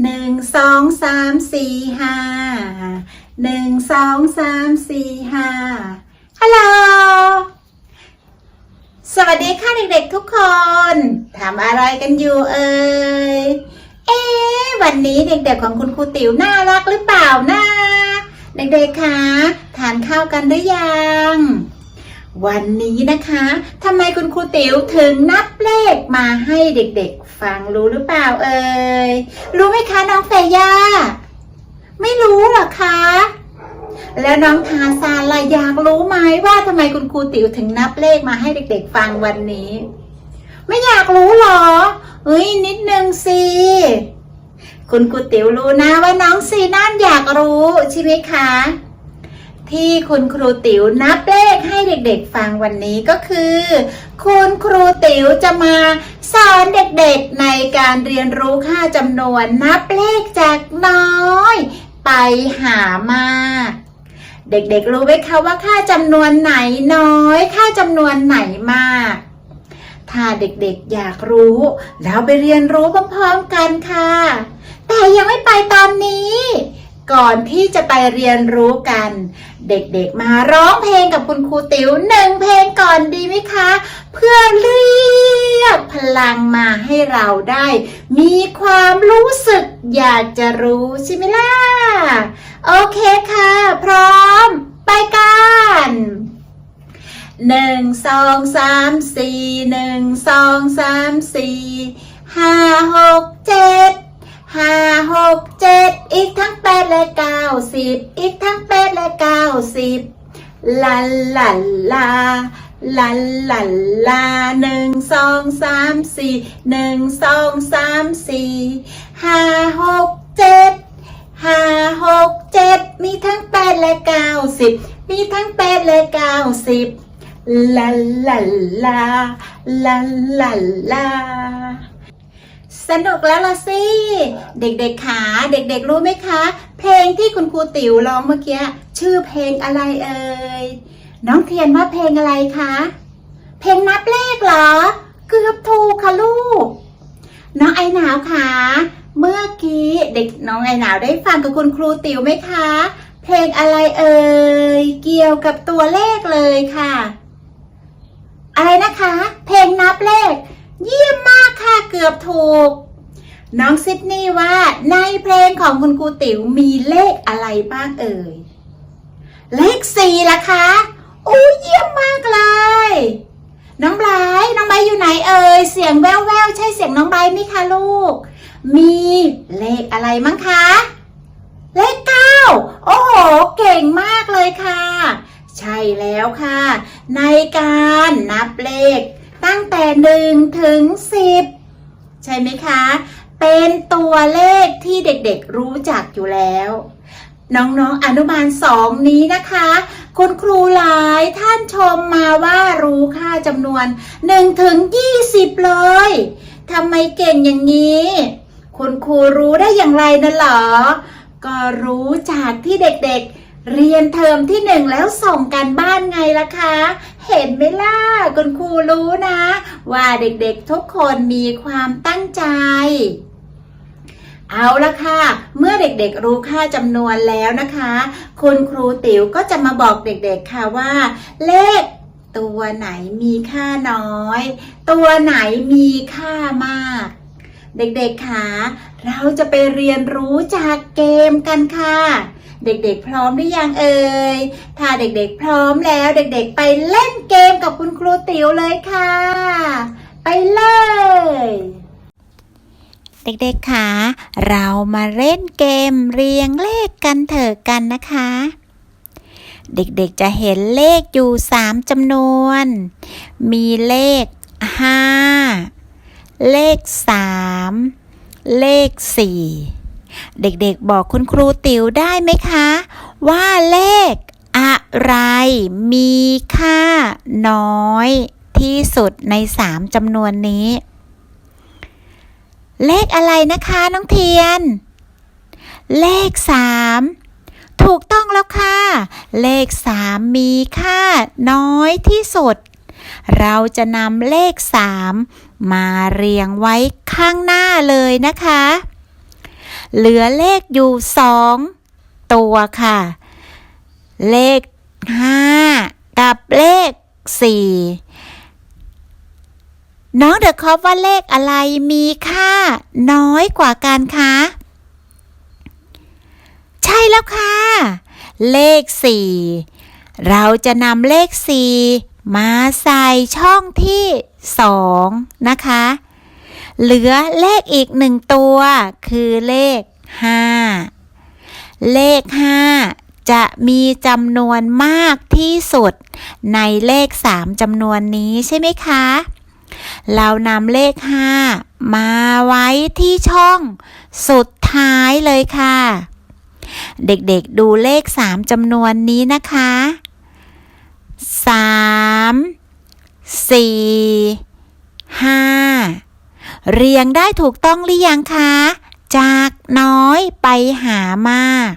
หนึ่งสองสามสี่ห้าหนึ่งสองสามสี่ห้าฮัลโหลสวัสดีค่ะเด็กๆทุกคนทำอะไรกันอยู่เอ่ยเอ๊วันนี้เด็กๆของคุณครูติ๋วน่ารักหรือเปล่านะเด็กๆคะทานข้าวกันหรือยังวันนี้นะคะทำไมคุณครูติ๋วถึงนับเลขมาให้เด็กๆ ฟังรู้หรือเปล่าเอ่ย รู้ไหมคะน้องเฟย่า ไม่รู้หรอคะ แล้วน้องทาซานล่ะอยากรู้ไหมว่าทำไมคุณครูติ๋วถึงนับเลขมาให้เด็กๆฟังวันนี้ ไม่อยากรู้หรอ เฮ้ยนิดนึงสิคุณครูติ๋วรู้นะว่าน้องซีนั่นอยากรู้ใช่ไหมคะ ที่คุณครูติ๋วนับเลขให้เด็กๆฟังวันนี้ก็คือ คุณครูติ๋วจะมาสอนเด็กๆในการเรียนรู้ค่าจำนวนนับเลขจากน้อย ไปหามาก เด็กๆรู้ไหมคะว่าค่าจำนวนไหนน้อย ค่าจำนวนไหนมาก ถ้าเด็กๆอยากรู้เราไปเรียนรู้พร้อมๆกันค่ะ แต่ยังไม่ไปตอนนี้ ก่อนที่จะไปเรียนรู้กัน เด็กๆมาร้องเพลงกับคุณครูติ๋วหนึ่งเพลงก่อนดีไหมคะ เพื่อเรียกพลังมาให้เราได้ มีความรู้สึกอยากจะรู้ใช่ไหมล่ะ โอเคค่ะ พร้อม ไปกันหนึ่งสองสามสี่หนึ่งสองสามสี่ห้าหกเจ็ดห้าหกเจ็ดอีกทั้ง และเก้าสิบอีกทั้งแปดและเก้าสิบลันลันลาลันลันลาหนึ่งสองสามสี่หนึ่งสองสามสี่ห้าหกเจ็ดห้าหกเจ็ดมีทั้งแปดและเก้าสิบมีทั้งแปดและเก้าสิบลาลาลาลาลาลาสนุกแล้วล่ะสิ เด็กๆขาเด็กๆรู้ไหมคะ เพลงที่คุณครูติ๋วร้องเมื่อกี้ชื่อเพลงอะไรเอ่ย น้องเทียนว่าเพลงอะไรคะ เพลงนับเลขเหรอ เกือบถูกค่ะลูก น้องไอหนาวค่ะเมื่อกี้เด็กน้องไอหนาวได้ฟังกับคุณครูติ๋วไหมคะ เพลงอะไรเอ่ย เกี่ยวกับตัวเลขเลยค่ะ อะไรนะคะ เพลงนับเลข เยี่ยมมากค่ะ เกือบถูก น้องซิดนีย์ว่าในเพลงของคุณครูติ๋วมีเลขอะไรบ้างเอ่ย เลขสี่ละคะโอ้เยี่ยมมากเลย น้องไบร์น้องไบร์อยู่ไหนเอ่ย เสียงแว่วๆใช่เสียงน้องไบร์ไหมคะลูก มีเลขอะไรมั้งคะ เลขเก้าโอ้โห เก่งมากเลยค่ะ ใช่แล้วค่ะ ในการนับเลข ตั้งแต่หนึ่งถึงสิบใช่ไหมคะ เป็นตัวเลขที่เด็กๆรู้จักอยู่แล้ว น้องๆอนุบาลสองนี้นะคะ คุณครูหลายท่านชมมาว่ารู้ค่าจำนวน1ถึง20 เลยทำไมเก่งอย่างนี้ คุณครูรู้ได้อย่างไรนะเหรอ ก็รู้จากที่เด็กๆเรียนเทอมที่หนึ่งแล้วส่งกันบ้านไงล่ะคะ เห็นไหมล่ะคุณครูรู้นะ ว่าเด็กๆทุกคนมีความตั้งใจ เอาละค่ะ เมื่อเด็กๆรู้ค่าจำนวนแล้วนะคะ คุณครูติ๋วก็จะมาบอกเด็กๆค่ะว่า เลขตัวไหนมีค่าน้อย ตัวไหนมีค่ามาก เด็กๆค่ะ เราจะไปเรียนรู้จากเกมกันค่ะ เด็กๆพร้อมหรือยังเอ่ย ถ้าเด็กๆพร้อมแล้ว เด็กๆไปเล่นเกมกับคุณครูติ๋วเลยค่ะ ไปเลย เด็กๆคะเรามาเล่นเกมเรียงเลขกันเถอะกันนะคะ เด็กๆจะเห็นเลขอยู่3จำนวน มีเลข5เลข3เลข4เด็กๆบอกคุณครูติ๋วได้ไหมคะ ว่าเลขอะไรมีค่าน้อยที่สุดใน3จำนวนนี้ เลขอะไรนะคะน้องเทียน เลขสามถูกต้องแล้วค่ะ เลขสามมีค่าน้อยที่สุด เราจะนำเลขสามมาเรียงไว้ข้างหน้าเลยนะคะ เหลือเลขอยู่สองตัวค่ะ เลขห้ากับเลขสี่ น้องเดอะคอฟว่าเลขอะไรมีค่า น้อยกว่ากันคะใช่แล้วค่ะ เลขสี่เราจะนำเลขสี่มาใส่ช่องที่สองนะคะ เหลือเลขอีกหนึ่งตัว คือเลขห้าเลขห้าจะมีจำนวนมากที่สุดในเลขสามจำนวนนี้ใช่ไหมคะ เรานำเลขห้ามาไว้ที่ช่องสุดท้ายเลยค่ะ เด็กๆดูเลขสามจำนวนนี้นะคะสามสี่ห้าเรียงได้ถูกต้องหรือยังคะ จากน้อยไปหามาก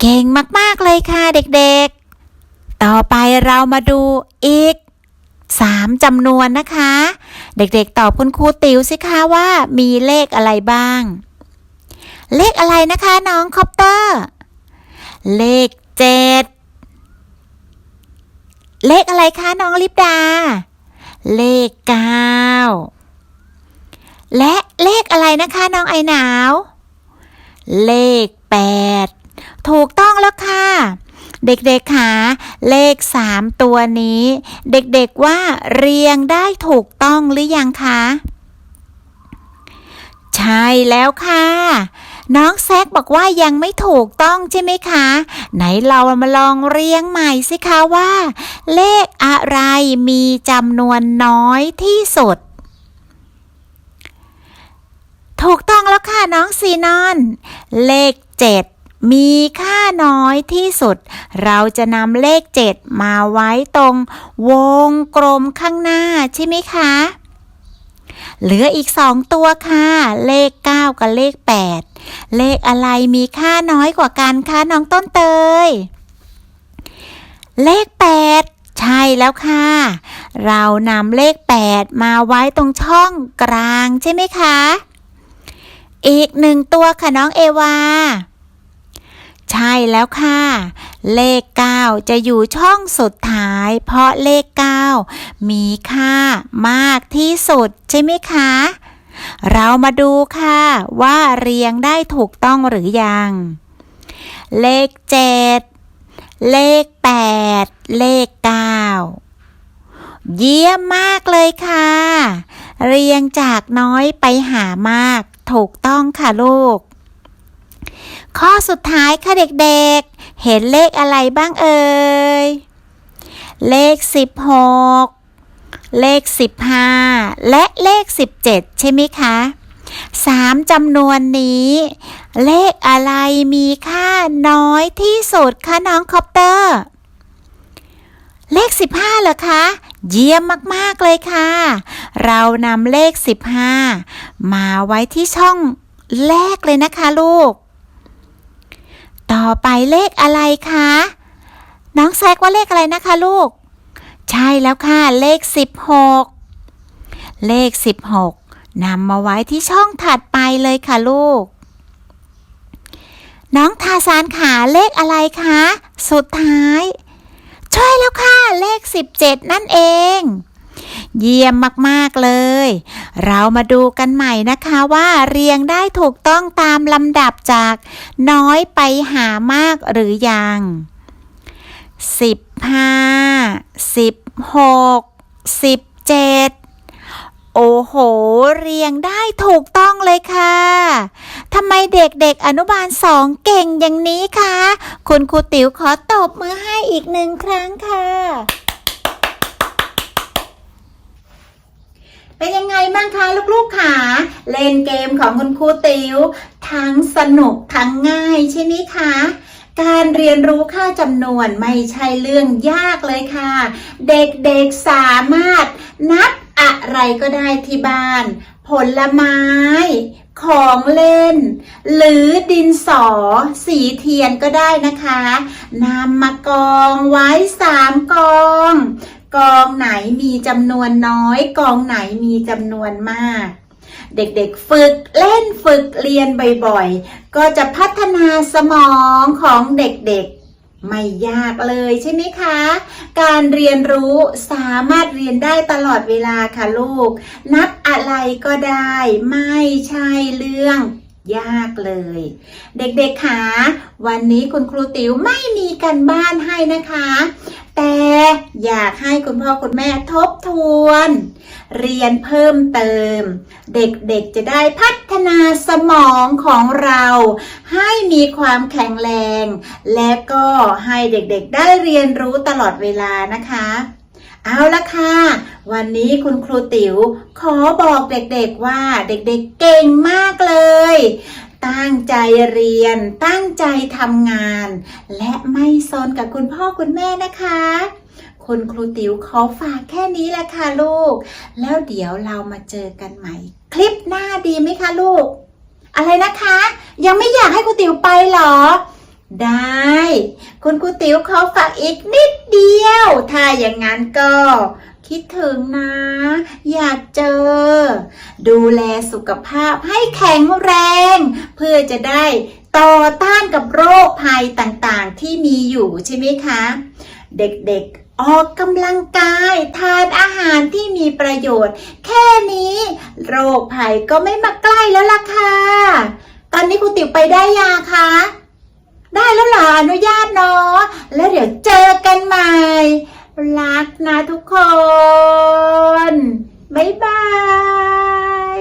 เก่งมาก ๆ เลยค่ะเด็กๆ ต่อไปเรามาดูอีก สามจำนวนนะคะ เด็กๆตอบคุณครูติ๋วสิคะว่า มีเลขอะไรบ้าง เลขอะไรนะคะน้องคอปเตอร์ เลขเจ็ดเลขอะไรคะน้องลิปดา เลขเก้าและเลขอะไรนะคะน้องไอหนาว เลขแปดถูกต้องแล้วค่ะ เด็กๆคะเลขสามตัวนี้ เด็กๆว่าเรียงได้ถูกต้องหรือยังคะ ใช่แล้วค่ะ น้องแซกบอกว่ายังไม่ถูกต้องใช่ไหมคะ ไหนเรามาลองเรียงใหม่สิคะว่า เลขอะไรมีจำนวนน้อยที่สุดถูกต้องแล้วค่ะน้องซีนอน เลขเจ็ด มีค่าน้อยที่สุด เราจะนำเลขเจ็ดมาไว้ตรงวงกลมข้างหน้าใช่ไหมคะ เหลืออีกสองตัวค่ะ เลข 9 กับเลข 8 เลขอะไรมีค่าน้อยกว่ากันคะน้องต้นเตย เลข 8ใช่แล้วค่ะ เรานำเลข 8 มาไว้ตรงช่องกลางใช่ไหมคะ อีกหนึ่งตัวค่ะน้องเอวา ใช่แล้วค่ะ เลข 9 จะอยู่ช่องสุดท้าย เพราะเลข 9 มีค่ามากที่สุดใช่ไหมคะ เรามาดูค่ะ ว่าเรียงได้ถูกต้องหรือยัง เลข 7 เลข 8 เลข 9 เยี่ยมมากเลยค่ะ เรียงจากน้อยไปหามากถูกต้องค่ะลูก ข้อสุดท้ายค่ะเด็กๆ เห็นเลขอะไรบ้างเอ่ย เลข 16 เลข 15 และเลข 17 ใช่ไหมคะสามจำนวนนี้ เลขอะไรมีค่าน้อยที่สุดคะน้องคอปเตอร์ เลข 15เหรอคะ เยี่ยมมาก ๆ เลยค่ะ เรานำเลข 15 มาไว้ที่ช่องแรกเลยนะคะลูก ต่อไปเลขอะไรคะ น้องแซกว่าเลขอะไรนะคะลูก ใช่แล้วค่ะ เลข 16 เลข 16นำมาไว้ที่ช่องถัดไปเลยค่ะลูก น้องทาสานขาเลขอะไรคะ สุดท้าย ใช่แล้วค่ะ เลข 17 นั่นเอง เยี่ยมมากๆเลย เรามาดูกันใหม่นะคะว่าเรียงได้ถูกต้องตามลำดับจากน้อยไปหามากหรือยังสิบห้าสิบหกสิบเจ็ดโอ้โห เรียงได้ถูกต้องเลยค่ะทำไมเด็กๆอนุบาลสองเก่งอย่างนี้คะ คุณครูติ๋วขอตบมือให้อีกหนึ่งครั้งค่ะ เป็นยังไงบ้างคะลูกๆขาเล่นเกมของคุณครูติวทั้งสนุกทั้งง่ายใช่ไหมคะการเรียนรู้ค่าจำนวนไม่ใช่เรื่องยากเลยค่ะ เด็กๆสามารถนับอะไรก็ได้ที่บ้าน ผลไม้ ของเล่น หรือดินสอ สีเทียนก็ได้นะคะนำมากองไว้สามกอง กองไหนมีจำนวนน้อย กองไหนมีจำนวนมาก เด็กๆฝึกเล่นฝึกเรียนบ่อยๆ ก็จะพัฒนาสมองของเด็กๆไม่ยากเลยใช่ไหมคะ การเรียนรู้สามารถเรียนได้ตลอดเวลาค่ะลูก นับอะไรก็ได้ ไม่ใช่เรื่องยากเลย เด็กๆคะวันนี้คุณครูติ๋วไม่มีกันบ้านให้นะคะ แต่อยากให้คุณพ่อคุณแม่ทบทวน เรียนเพิ่มเติม เด็กๆจะได้พัฒนาสมองของเรา ให้มีความแข็งแรง และก็ให้เด็กๆได้เรียนรู้ตลอดเวลานะคะเอาละค่ะ วันนี้คุณครูติ๋วขอบอกเด็กๆว่าเด็กๆเก่งมากเลย ตั้งใจเรียน ตั้งใจทำงาน และไม่ซนกับคุณพ่อคุณแม่นะคะคุณครูติ๋วขอฝากแค่นี้แหละค่ะลูก แล้วเดี๋ยวเรามาเจอกันใหม่ คลิปหน้าดีไหมคะลูก อะไรนะคะ ยังไม่อยากให้ครูติ๋วไปหรอ ได้ คุณครูติ๋วขอฝากอีกนิดเดียว ถ้าอย่างนั้นก็ คิดถึงนะ อยากเจอ ดูแลสุขภาพให้แข็งแรง เพื่อจะได้ต่อต้านกับโรคภัยต่างๆที่มีอยู่ใช่ไหมคะ เด็กๆออกกำลังกายทานอาหารที่มีประโยชน์ แค่นี้ โรคภัยก็ไม่มาใกล้แล้วล่ะค่ะ ตอนนี้ครูติ๋วไปได้ยังคะได้แล้วเหรออนุญาตเนาะแล้วเดี๋ยวเจอกันใหม่ รักนะทุกคน บ๊ายบาย